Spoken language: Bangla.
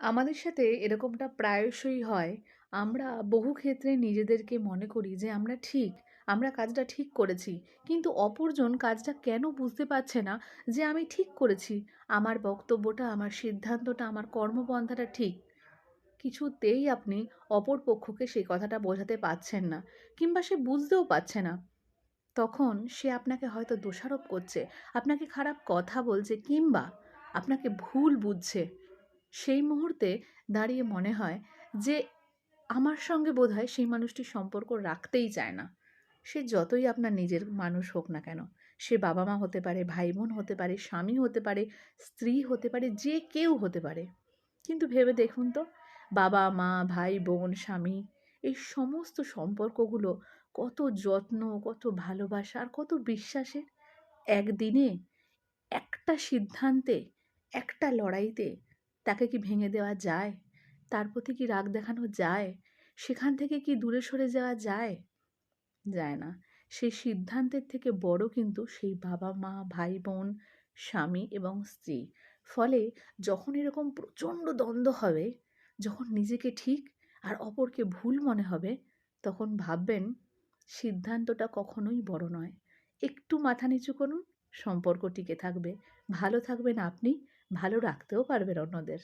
আমাদের সাথে এরকমটা প্রায়শই হয়। আমরা বহু ক্ষেত্রে নিজেদেরকে মনে করি যে আমরা ঠিক, আমরা কাজটা ঠিক করেছি। কিন্তু অপরজন কাজটা কেন বুঝতে পারছে না যে আমি ঠিক করেছি। আমার বক্তব্যটা, আমার সিদ্ধান্তটা, আমার কর্মপন্থাটা ঠিক। কিছুতেই আপনি অপর পক্ষকে সেই কথাটা বোঝাতে পারছেন না কিংবা সে বুঝতেও পারছে না। তখন সে আপনাকে হয়তো দোষারোপ করছে, আপনাকে খারাপ কথা বলছে কিংবা আপনাকে ভুল বুঝছে। সেই মুহূর্তে দাঁড়িয়ে মনে হয় যে আমার সঙ্গে বোধহয় সেই মানুষটি সম্পর্ক রাখতেই চায় না। সে যতই আপনার নিজের মানুষ হোক না কেন। সে বাবা-মা হতে পারে, ভাই-বোন হতে পারে, স্বামী হতে পারে, স্ত্রী হতে পারে, যে কেউ হতে পারে। কিন্তু ভেবে দেখুন তো বাবা-মা, ভাই-বোন, স্বামী এই সমস্ত সম্পর্কগুলো কত যত্ন, কত ভালোবাসা আর কত বিশ্বাসের। একদিনে একটা সিদ্ধান্তে, একটা লড়াইতে তাকে কি ভেঙে দেওয়া যায়? তার প্রতি কি রাগ দেখানো যায়? সেখান থেকে কি দূরে সরে যাওয়া যায়? যায় না। সেই সিদ্ধান্তের থেকে বড় কিন্তু সেই বাবা-মা, ভাই-বোন, স্বামী এবং স্ত্রী। ফলে যখন এরকম প্রচণ্ড দ্বন্দ্ব হবে, যখন নিজেকে ঠিক আর অপরকে ভুল মনে হবে, তখন ভাববেন সিদ্ধান্তটা কখনোই বড় নয়। একটু মাথা নিচু করুন, সম্পর্ক টিকে থাকবে। ভালো থাকবেন আপনি, ভালো রাখতেও পারবেন অন্যদের।